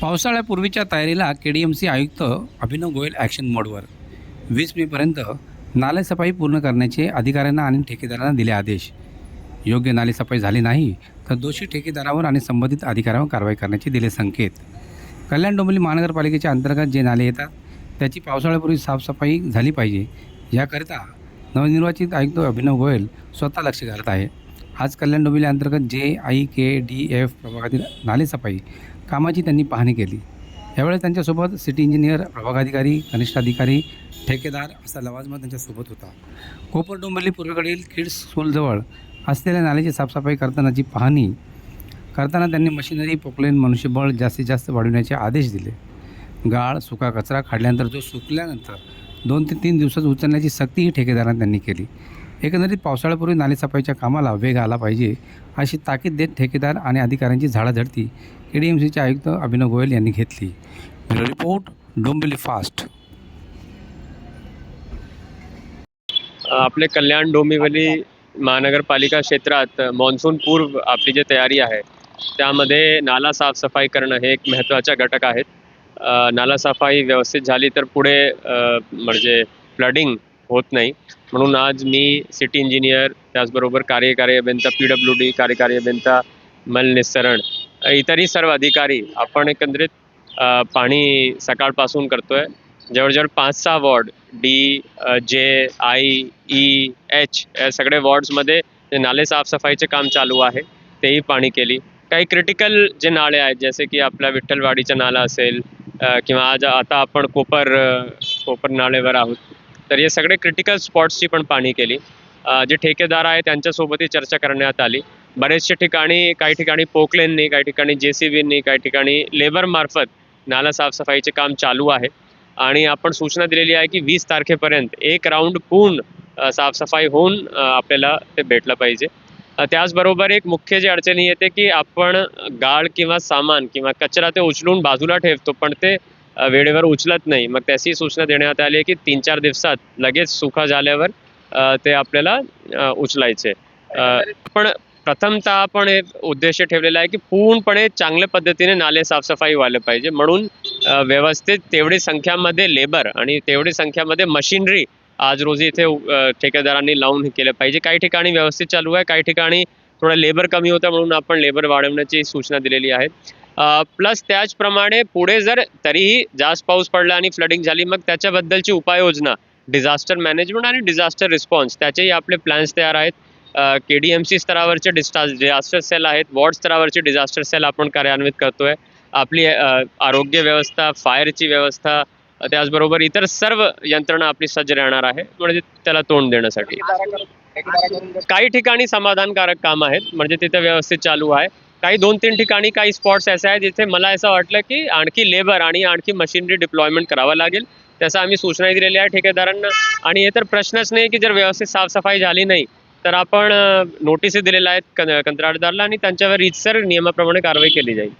पावसाळ्यापूर्वीच्या तयारीला के D M C आयुक्त Abhinav Goyal action मोडवर वीस मेपर्यंत नालेसफाई पूर्ण करण्याचे अधिकाऱ्यांना आणि ठेकेदारांना दिले आदेश. योग्य नालेसफाई झाली नाही तर दोषी ठेकेदारावर आणि संबंधित अधिकाऱ्यावर कारवाई करण्याचे दिले संकेत. कल्याण डोंबिवली महानगरपालिकेच्या अंतर्गत जे नाले येतात त्याची पावसाळ्यापूर्वी साफसफाई झाली पाहिजे. याकरिता नवनिर्वाचित आयुक्त अभिनव गोयल स्वतः लक्ष घालत आहे. आज कल्याण डोंबिवली अंतर्गत जे आय के डी एफ प्रभागातील नालेसफाई कामाची त्यांनी पाहणी केली. यावेळेस त्यांच्यासोबत सिटी इंजिनियर प्रभागाधिकारी कनिष्ठ अधिकारी ठेकेदार असा लवाजमा त्यांच्यासोबत होता. कोपरडोंबली पूर्वेकडील किड्स स्कूलजवळ असलेल्या नाल्याची साफसफाई करतानाची पाहणी करताना त्यांनी मशिनरी पोकलेन मनुष्यबळ जास्तीत जास्त वाढविण्याचे आदेश दिले. गाळ सुका कचरा काढल्यानंतर जो सुकल्यानंतर दोन ते तीन दिवसात उचलण्याची सक्तीही ठेकेदारांना त्यांनी केली. एकंदरीत पावसाळ्यापूर्वी नालेसफाईच्या कामाला वेग आला पाहिजे अशी ताकीद देत ठेकेदार आणि अधिकाऱ्यांची झाडाझडती ए डी एम सीचे आयुक्त अभिनव गोयल यांनी घेतली. Report Dombivli fast. आपले कल्याण डोंबिवली महानगरपालिका क्षेत्रात मान्सून पूर्व आपली जी तयारी आहे त्यामध्ये नाला साफसफाई करणं हे एक महत्त्वाचा घटक आहेत. नाला सफाई व्यवस्थित झाली तर पुढे म्हणजे फ्लडिंग होत नाही. म्हणून आज मी सिटी इंजिनियर त्याचबरोबर कार्यकारी अभियंता पी डब्ल्यू डी कार्यकारी अभियंता मल निस्सरण इतरही सर्व अधिकारी आपण एकंदरीत पाणी सकाळपासून करतोय. जवळजवळ पाच सहा ward D J I E H या सगळे वॉर्ड्समध्ये जे नाले साफसफाईचे काम चालू आहे तेही पाणी केली. काही क्रिटिकल जे नाळे आहेत जसे की आपला विठ्ठलवाडीचा नाला असेल किंवा आज आता आपण कोपर कोपर नाळेवर आहोत तर हे सगळे क्रिटिकल स्पॉट्सची पण पाहणी केली. जे ठेकेदार आहे त्यांच्यासोबतही चर्चा करण्यात आली. बरेचशा ठिकाणी काही ठिकाणी पोकलेननी काही ठिकाणी जे सी बींनी काही ठिकाणी लेबरमार्फत नाला साफसफाईचे काम चालू आहे. आणि आपण सूचना दिलेली आहे की वीस तारखेपर्यंत एक राऊंड पूर्ण साफसफाई होऊन आपल्याला ते भेटलं पाहिजे. त्याचबरोबर एक मुख्य जे अडचणी येते की आपण गाळ किंवा सामान किंवा कचरा ते उचलून बाजूला ठेवतो पण ते वेळेवर उचलत नाही. मग त्याची सूचना देण्यात आली की तीन चार दिवसात लगेच सुका झाल्यावर ते आपल्याला उचलायचे. पण प्रथमतः आपण हे उद्देश ठेवलेला आहे की पूर्णपणे चांगल्या पद्धतीने नाले साफसफाई व्हायला पाहिजे. म्हणून व्यवस्थित तेवढी संख्यामध्ये लेबर आणि तेवढी संख्यामध्ये मशिनरी आज रोजी इथे ठेकेदारांनी लावून हे केलं पाहिजे. काही ठिकाणी व्यवस्थित चालू आहे काही ठिकाणी थोडं लेबर कमी होतं म्हणून आपण लेबर वाढवण्याची सूचना दिलेली आहे. प्लस त्याचप्रमाणे पुढे जर तरीही जास्त पाऊस पडला आणि फ्लडिंग झाली मग त्याच्याबद्दलची उपाययोजना डिझास्टर मॅनेजमेंट आणि डिझास्टर रिस्पॉन्स त्याचेही आपले प्लॅन्स तयार आहेत. के डी एम सी स्तरावरचे डिस्टा डिझास्टर सेल आहेत. वॉर्ड स्तरावरचे डिझास्टर सेल आपण कार्यान्वित करतोय. आपली आरोग्य व्यवस्था फायरची व्यवस्था त्याचबरोबर इतर सर्व यंत्रणा आपली सज्ज राहणार आहे. म्हणजे त्याला तोंड देण्यासाठी. काही ठिकाणी समाधानकारक काम आहेत. म्हणजे तिथे व्यवस्थित चालू आहे. काही दोन तीन ठिकाणी काही स्पॉट्स असे आहेत जिथे मला असं वाटलं की आणखी लेबर आणि आणखी मशिनरी डिप्लॉयमेंट करावं लागेल. त्याचा आम्ही सूचनाही दिलेली आहे ठेकेदारांना. आणि हे तर प्रश्नच नाही की जर व्यवस्थित साफसफाई झाली नाही तर आपण नोटीसही दिलेल्या आहेत कंत्राटदारला आणि त्यांच्यावर रीतसर नियमाप्रमाणे कारवाई केली जाईल.